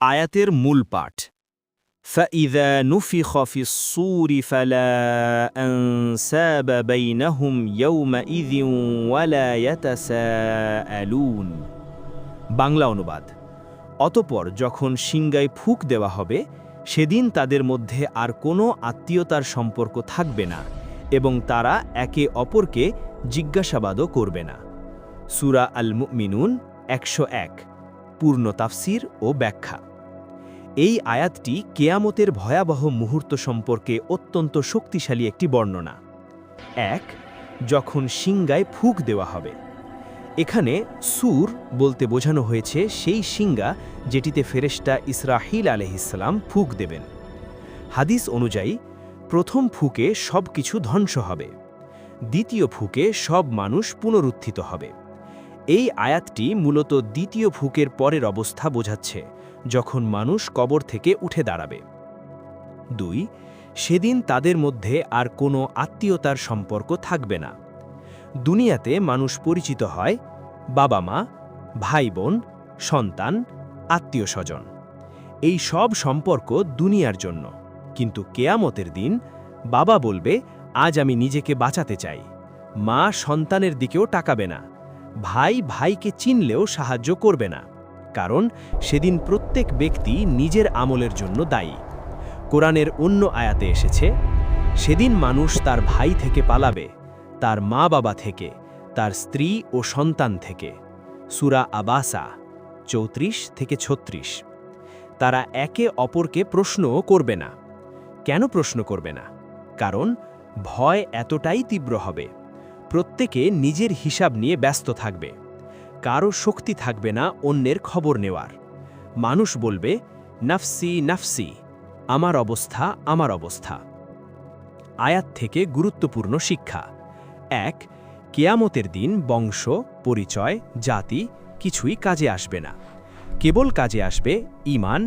আয়াতের মূল পাঠ فإذا نفخ في الصور فلا أنساب بينهم يومئذ ولا يتساءلون বাংলা অনুবাদ অতপর যখন সিংগায় ফুক দেওয়া হবে সেদিন তাদের মধ্যে আর কোনো আত্মীয়তার সম্পর্ক থাকবে না এবং তারা একে অপরকে জিজ্ঞাসাবাদও করবে না সুরা আল মুমিনুন একশো এক পূর্ণ তাফসির ও ব্যাখ্যা এই আয়াতটি কেয়ামতের ভয়াবহ মুহূর্ত সম্পর্কে অত্যন্ত শক্তিশালী একটি বর্ণনা। এক, যখন সিংগায় ফুক দেওয়া হবে। এখানে সুর বলতে বোঝানো হয়েছে সেই সিঙ্গা যেটিতে ফেরেশতা ইসরাহিল আলহিসাল্লাম ফুক দেবেন। হাদিস অনুযায়ী, প্রথম ফুকে সব কিছু ধ্বংস হবে। দ্বিতীয় ফুকে সব মানুষ পুনরুত্থিত হবে। এই আয়াতটি মূলত দ্বিতীয় ফুকের পরের অবস্থা বোঝাচ্ছে। যখন মানুষ কবর থেকে উঠে দাঁড়াবে। দুই, সেদিন তাদের মধ্যে আর কোনো আত্মীয়তার সম্পর্ক থাকবে না। দুনিয়াতে মানুষ পরিচিত হয় বাবা মা ভাই বোন সন্তান আত্মীয় স্বজন এই সব সম্পর্ক দুনিয়ার জন্য। কিন্তু কেয়ামতের দিন বাবা বলবে, আজ আমি নিজেকে বাঁচাতে চাই। মা সন্তানের দিকেও টাকাবে না। ভাই ভাইকে চিনলেও সাহায্য করবে না। কারণ সেদিন প্রত্যেক ব্যক্তি নিজের আমলের জন্য দায়ী। কোরআনের অন্য আয়াতে এসেছে, সেদিন মানুষ তার ভাই থেকে পালাবে, তার মা বাবা থেকে, তার স্ত্রী ও সন্তান থেকে। সুরা আবাসা, চৌত্রিশ থেকে ছত্রিশ। তারা একে অপরকে প্রশ্নও করবে না। কেন প্রশ্ন করবে না? কারণ ভয় এতটাই তীব্র হবে। প্রত্যেকে নিজের হিসাব নিয়ে ব্যস্ত থাকবে। কারও শক্তি থাকবে না অন্যের খবর নেওয়ার। মানুষ বলবে, নাফসি নাফসি, আমার অবস্থা আমার অবস্থা। আয়াত থেকে গুরুত্বপূর্ণ শিক্ষা। এক, কেয়ামতের দিন বংশ, পরিচয়, জাতি কিছুই কাজে আসবে না। কেবল কাজে আসবে ইমান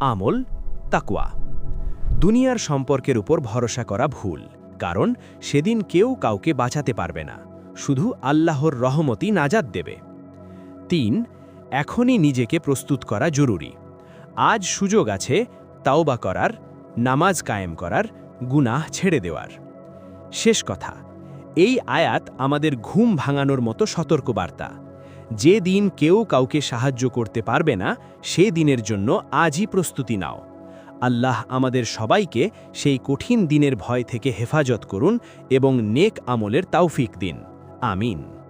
আমল তাকুয়া দুনিয়ার সম্পর্কের উপর ভরসা করা ভুল, কারণ সেদিন কেউ কাউকে বাঁচাতে পারবে না। শুধু আল্লাহর রহমতি নাজাদ দেবে। তিন, এখনই নিজেকে প্রস্তুত করা জরুরি। আজ সুযোগ আছে তাওবা করার, নামাজ কায়েম করার, গুনাহ ছেড়ে দেওয়ার। শেষ কথা, এই আয়াত আমাদের ঘুম ভাঙানোর মতো সতর্কবার্তা। যে দিন কেউ কাউকে সাহায্য করতে পারবে না সে দিনের জন্য আজই প্রস্তুতি নাও। আল্লাহ আমাদের সবাইকে সেই কঠিন দিনের ভয় থেকে হেফাজত করুন এবং নেক আমলের তাওফিক দিন। আমিন।